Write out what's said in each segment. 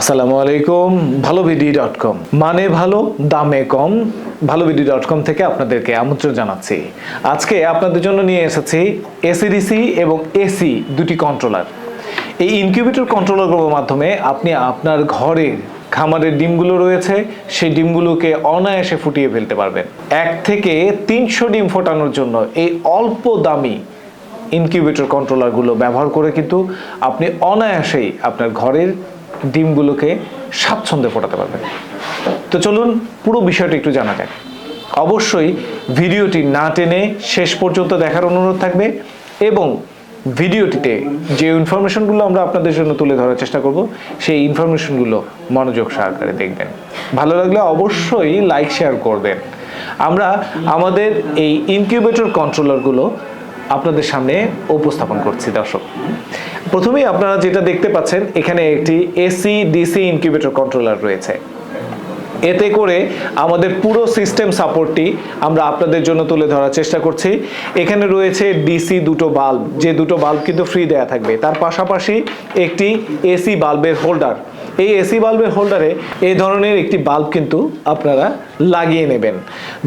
আসসালামু আলাইকুম ভালো বিডি ডট কম মানে ভালো, দামে কম ভালো বিডি ডট কম থেকে আপনাদেরকে আমন্ত্রণ জানাচ্ছি। আজকে আপনাদের জন্য নিয়ে এসেছি এসিডিসি এবং এসি দুটি কন্ট্রোলার এই ইনকিউবেটর কন্ট্রোলারগুলোর মাধ্যমে আপনি আপনার ঘরের খামারের ডিমগুলো রয়েছে, সেই ডিমগুলোকে অনায়াসে ফুটিয়ে ফেলতে পারবেন। এক থেকে তিনশো ডিম ফোটানোর জন্য এই অল্প দামি ইনকিউবেটর কন্ট্রোলারগুলো ব্যবহার করে কিন্তু আপনি অনায়াসেই আপনার ঘরের ডিমগুলোকে স্বাচ্ছন্দ্যে ফোটাতে পারবেন। তো চলুন পুরো বিষয়টা একটু জানা যাক। অবশ্যই ভিডিওটি না টেনে শেষ পর্যন্ত দেখার অনুরোধ থাকবে এবং ভিডিওটিতে যে ইনফরমেশনগুলো আমরা আপনাদের জন্য তুলে ধরার চেষ্টা করব, সেই ইনফরমেশনগুলো মনোযোগ সহকারে দেখবেন। ভালো লাগলে অবশ্যই লাইক শেয়ার করবেন। আমরা আমাদের এই ইনকিউবেটর কন্ট্রোলারগুলো আপনাদের সামনে উপস্থাপন করছি, দর্শক। প্রথমেই আপনারা যেটা দেখতে পাচ্ছেন, এখানে একটি এসি ডিসি ইনকিউবেটর কন্ট্রোলার রয়েছে। এতে করে আমাদের পুরো সিস্টেম সাপোর্টটি আমরা আপনাদের জন্য তুলে ধরার চেষ্টা করছি। এখানে রয়েছে ডিসি দুটো বাল্ব যে দুটো বাল্ব কিন্তু ফ্রি দেয়া থাকবে। তার পাশাপাশি একটি এসি বাল্বের হোল্ডার এই এসি বাল্বের হোল্ডারে এই ধরনের একটি বাল্ব কিন্তু আপনারা লাগিয়ে নেবেন।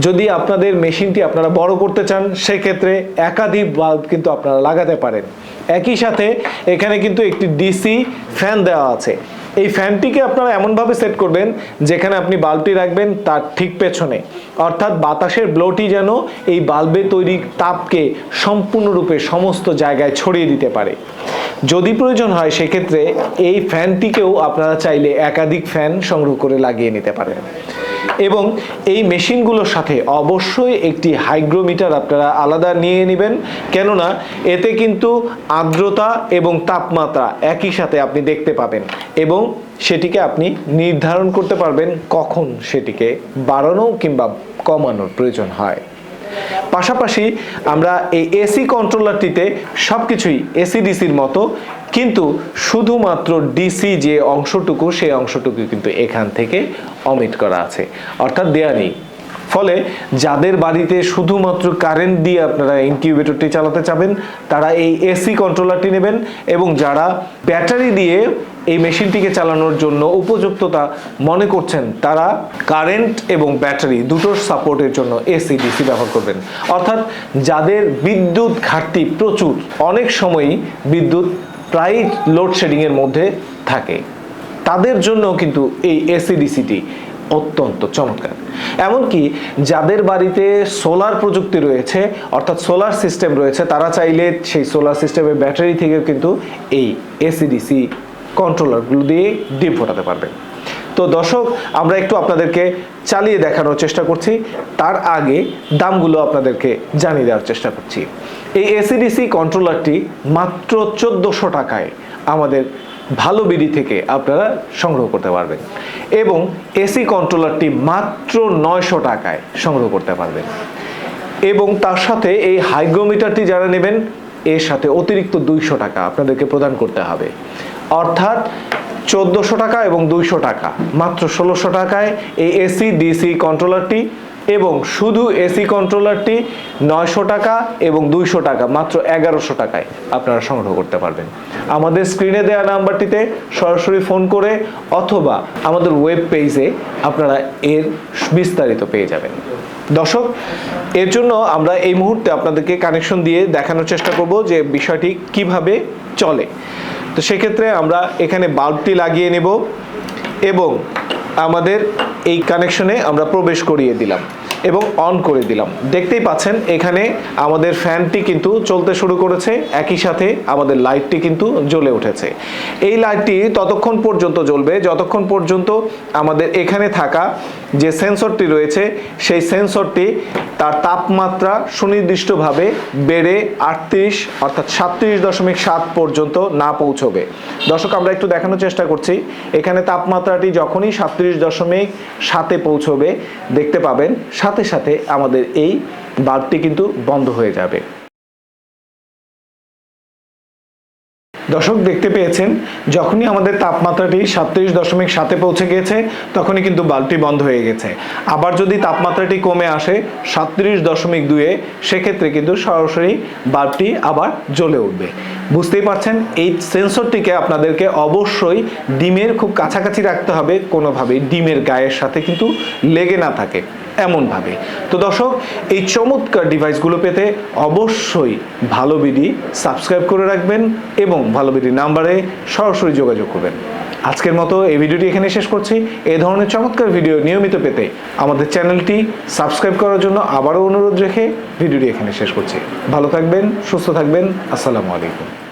যদি আপনাদের মেশিনটি আপনারা বড় করতে চান, সেক্ষেত্রে একাধিক বাল্ব কিন্তু আপনারা লাগাতে পারেন। একই সাথে এখানে কিন্তু একটি ডিসি ফ্যান দেওয়া আছে। এই ফ্যানটিকে আপনারা এমনভাবে সেট করবেন, যেখানে আপনি বাল্বটি রাখবেন তার ঠিক পেছনে। অর্থাৎ বাতাসের ব্লোটি যেন এই বাল্বে তৈরি তাপকে সম্পূর্ণরূপে সমস্ত জায়গায় ছড়িয়ে দিতে পারে। যদি প্রয়োজন হয়, সেক্ষেত্রে এই ফ্যানটিকেও আপনারা চাইলে একাধিক ফ্যান সংগ্রহ করে লাগিয়ে নিতে পারেন। এবং এই মেশিনগুলোর সাথে অবশ্যই একটি হাইগ্রোমিটার আপনারা আলাদা নিয়ে নেবেন। কেননা এতে কিন্তু আর্দ্রতা এবং তাপমাত্রা একই সাথে আপনি দেখতে পাবেন এবং সেটিকে আপনি নির্ধারণ করতে পারবেন কখন সেটিকে বাড়ানো কিংবা কমানোর প্রয়োজন হয়। পাশাপাশি আমরা এই এসি কন্ট্রোলারটিতে সব কিছুই এসি ডিসির মতো কিন্তু শুধুমাত্র ডিসি যে অংশটুকু, সেই অংশটুকু কিন্তু এখান থেকে অমিট করা আছে। অর্থাৎ দেয়া নেই। ফলে যাদের বাড়িতে শুধুমাত্র কারেন্ট দিয়ে আপনারা ইনকিউবেটরটি চালাতে চাবেন, তারা এই এসি কন্ট্রোলারটি নেবেন এবং যারা ব্যাটারি দিয়ে এই মেশিনটিকে চালানোর জন্য উপযুক্ততা মনে করছেন, তারা কারেন্ট এবং ব্যাটারি দুটোর সাপোর্টের জন্য এসি ডিসি ব্যবহার করবেন। অর্থাৎ যাদের বিদ্যুৎ ঘাটতি প্রচুর, অনেক সময়ই বিদ্যুৎ প্রায় লোডশেডিংয়ের মধ্যে থাকে। তাদের জন্য কিন্তু এই এসিডিসিটি অত্যন্ত চমৎকার। এমনকি যাদের বাড়িতে সোলার প্রযুক্তি রয়েছে, অর্থাৎ সোলার সিস্টেম রয়েছে, তারা চাইলে সেই সোলার সিস্টেমের ব্যাটারি থেকেও কিন্তু এই এসিডিসি কন্ট্রোলারগুলো দিয়ে ডিম ফোটাতে পারবেন তো দর্শক, আমরা একটু আপনাদেরকে চালিয়ে দেখানোর চেষ্টা করছি। তার আগে দামগুলো আপনাদেরকে জানিয়ে দেওয়ার চেষ্টা করছি। এই এসিডিসি কন্ট্রোলারটি মাত্র চোদ্দোশো টাকায় আমাদের ভালো বিডি থেকে আপনারা সংগ্রহ করতে পারবেন। এবং এসি কন্ট্রোলারটি মাত্র নয়শো টাকায় সংগ্রহ করতে পারবেন। এবং তার সাথে এই হাইগ্রোমিটারটি যারা নেবেন, এর সাথে অতিরিক্ত দুইশো টাকা আপনাদেরকে প্রদান করতে হবে। অর্থাৎ চোদ্দোশো টাকা এবং দুইশো টাকা। মাত্র ষোলোশো টাকায় এই এসি, ডিসি কন্ট্রোলারটি এবং শুধু এসি কন্ট্রোলারটি নয়শো টাকা এবং দুইশো টাকা, মাত্র এগারোশো টাকায় আপনারা সংগ্রহ করতে পারবেন। আমাদের স্ক্রিনে দেওয়া নাম্বারটিতে সরাসরি ফোন করে অথবা আমাদের ওয়েব পেজে আপনারা এর বিস্তারিত পেয়ে যাবেন। দর্শক, এর জন্য আমরা এই মুহূর্তে আপনাদেরকে কানেকশন দিয়ে দেখানোর চেষ্টা করব যে বিষয়টি কীভাবে চলে। তো সেক্ষেত্রে আমরা এখানে বাল্বটি লাগিয়ে নেব এবং আমাদের এই কানেকশনে আমরা প্রবেশ করিয়ে দিলাম। এবং অন করে দিলাম। দেখতেই পাচ্ছেন, এখানে আমাদের ফ্যানটি কিন্তু চলতে শুরু করেছে। একই সাথে আমাদের লাইটটি কিন্তু জ্বলে উঠেছে। এই লাইটটি ততক্ষণ পর্যন্ত জ্বলবে, যতক্ষণ পর্যন্ত আমাদের এখানে থাকা যে সেন্সরটি রয়েছে, সেই সেন্সরটি তার তাপমাত্রা সুনির্দিষ্টভাবে বেড়ে আটত্রিশ অর্থাৎ সাতত্রিশ দশমিক সাত পর্যন্ত না পৌঁছবে। দর্শক, আমরা একটু দেখানোর চেষ্টা করছি। এখানে তাপমাত্রাটি যখনই সাতত্রিশ দশমিক সাতে পৌঁছবে, দেখতে পাবেন সাথে সাথে আমাদের এই বাল্বটি কিন্তু বন্ধ হয়ে যাবে। দর্শক, দেখতে পেয়েছেন, যখনই আমাদের তাপমাত্রাটি সাতত্রিশ দশমিক সাতে পৌঁছে গিয়েছে, তখনই কিন্তু বাল্বটি বন্ধ হয়ে গেছে। আবার যদি তাপমাত্রাটি কমে আসে সাতত্রিশ দশমিক দুয়ে, সেক্ষেত্রে কিন্তু সরাসরি বাল্বটি আবার জ্বলে উঠবে। বুঝতেই পারছেন, এই সেন্সরটিকে আপনাদেরকে অবশ্যই ডিমের খুব কাছাকাছি রাখতে হবে। কোনোভাবেই ডিমের গায়ের সাথে কিন্তু লেগে না থাকে। এমনভাবে। তো দর্শক, এই চমৎকার ডিভাইসগুলো পেতে অবশ্যই ভালো বিডি সাবস্ক্রাইব করে রাখবেন এবং ভালো বিডি নাম্বারে সরাসরি যোগাযোগ করবেন। আজকের মতো এই ভিডিওটি এখানে শেষ করছি। এই ধরনের চমৎকার ভিডিও নিয়মিত পেতে আমাদের চ্যানেলটি সাবস্ক্রাইব করার জন্য আবারও অনুরোধ রেখে ভিডিওটি এখানে শেষ করছি। ভালো থাকবেন, সুস্থ থাকবেন, আসসালামু আলাইকুম।